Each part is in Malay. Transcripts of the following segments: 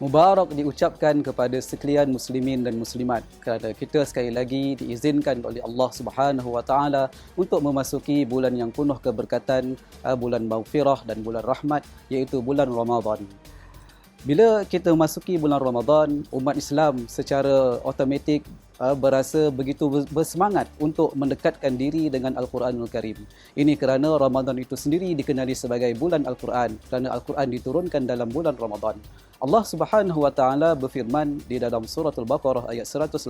Mubarak diucapkan kepada sekalian muslimin dan muslimat kerana kita sekali lagi diizinkan oleh Allah Subhanahu Wa Taala untuk memasuki bulan yang penuh keberkatan, uh, bulan maghfirah dan bulan rahmat iaitu bulan Ramadan. Bila kita memasuki bulan Ramadan, umat Islam secara automatik uh, berasa begitu bersemangat untuk mendekatkan diri dengan Al-Quranul Karim. Ini kerana Ramadan itu sendiri dikenali sebagai bulan Al-Quran kerana Al-Quran diturunkan dalam bulan Ramadan. Allah Subhanahu wa taala berfirman di dalam surah Al-Baqarah ayat 185,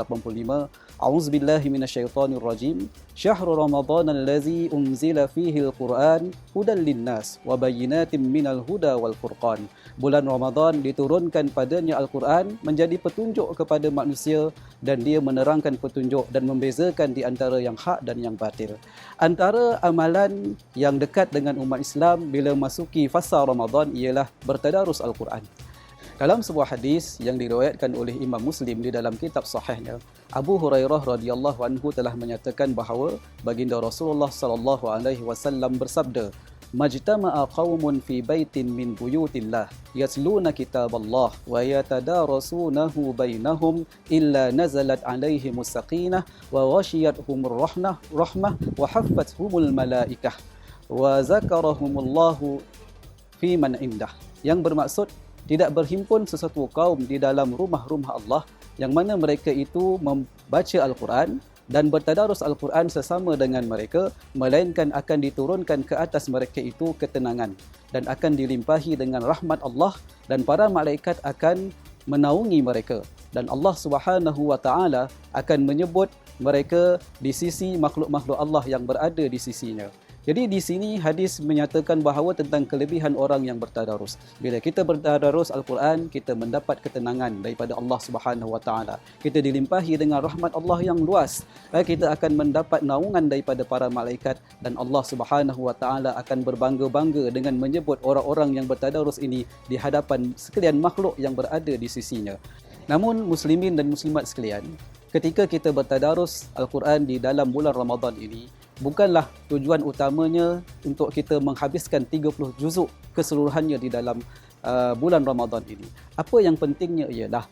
A'udzubillahi minasyaitonir rajim. Syahrul Ramadan allazi unzila fihi al-Quran hudan linnas wa bayyinatin minal huda wal furqan. Bulan Ramadan diturunkan padanya Al-Quran menjadi petunjuk kepada manusia dan dia menerangkan petunjuk dan membezakan di antara yang hak dan yang batil. Antara amalan yang dekat dengan umat Islam bila masuki fasa Ramadan ialah bertadarus Al-Quran. Dalam sebuah hadis yang diriwayatkan oleh Imam Muslim di dalam kitab sahihnya, Abu Hurairah radhiyallahu anhu telah menyatakan bahawa baginda Rasulullah sallallahu alaihi wasallam bersabda, "Majtama'a qaumun fi baitin min buyutillah yasluna kitaballah wa yatadarasunahu bainahum illa nazalat alaihimus sakinah wa ghashiyatuhumur rahmah rahmah wa haffathumul malaikah wa zakarahumullahu fi man indah." Yang bermaksud tidak berhimpun sesuatu kaum di dalam rumah-rumah Allah yang mana mereka itu membaca Al-Quran dan bertadarus Al-Quran sesama dengan mereka melainkan akan diturunkan ke atas mereka itu ketenangan dan akan dilimpahi dengan rahmat Allah dan para malaikat akan menaungi mereka dan Allah Subhanahu wa taala akan menyebut mereka di sisi makhluk-makhluk Allah yang berada di sisinya. Jadi di sini hadis menyatakan bahawa tentang kelebihan orang yang bertadarus. Bila kita bertadarus Al-Quran, kita mendapat ketenangan daripada Allah Subhanahu Wa Taala. Kita dilimpahi dengan rahmat Allah yang luas. Kita akan mendapat naungan daripada para malaikat dan Allah Subhanahu Wa Taala akan berbangga-bangga dengan menyebut orang-orang yang bertadarus ini di hadapan sekalian makhluk yang berada di sisinya. Namun muslimin dan muslimat sekalian, ketika kita bertadarus Al-Quran di dalam bulan Ramadan ini, bukanlah tujuan utamanya untuk kita menghabiskan 30 juzuk keseluruhannya di dalam uh, bulan Ramadan ini. Apa yang pentingnya ialah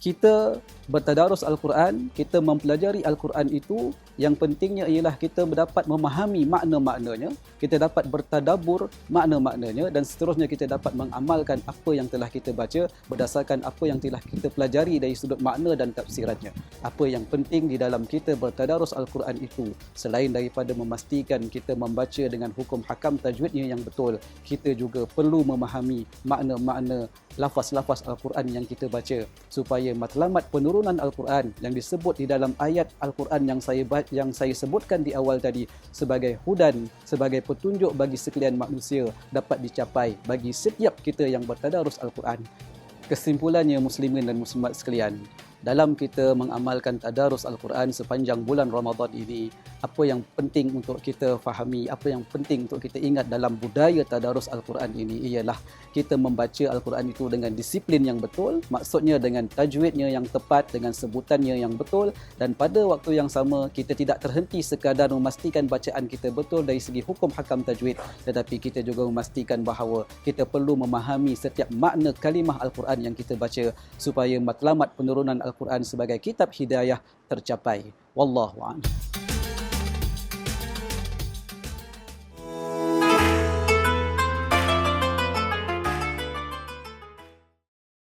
kita bertadarus Al-Quran, kita mempelajari Al-Quran itu yang pentingnya ialah kita dapat memahami makna-maknanya, kita dapat bertadabur makna-maknanya dan seterusnya kita dapat mengamalkan apa yang telah kita baca berdasarkan apa yang telah kita pelajari dari sudut makna dan tafsirannya. Apa yang penting di dalam kita bertadarus Al-Quran itu selain daripada memastikan kita membaca dengan hukum hakam tajwidnya yang betul, kita juga perlu memahami makna-makna lafaz-lafaz Al-Quran yang kita baca supaya matlamat penurunan Al-Quran yang disebut di dalam ayat Al-Quran yang saya yang saya sebutkan di awal tadi sebagai hudan sebagai petunjuk bagi sekalian manusia dapat dicapai bagi setiap kita yang bertadarus Al-Quran. Kesimpulannya muslimin dan muslimat sekalian, dalam kita mengamalkan tadarus Al-Quran sepanjang bulan Ramadan ini, apa yang penting untuk kita fahami, apa yang penting untuk kita ingat dalam budaya tadarus Al-Quran ini ialah kita membaca Al-Quran itu dengan disiplin yang betul, maksudnya dengan tajwidnya yang tepat, dengan sebutannya yang betul. Dan pada waktu yang sama kita tidak terhenti sekadar memastikan bacaan kita betul dari segi hukum hakam tajwid tetapi kita juga memastikan bahawa kita perlu memahami setiap makna kalimah Al-Quran yang kita baca supaya matlamat penurunan Al-Quran sebagai kitab hidayah tercapai. Wallahu a'lam.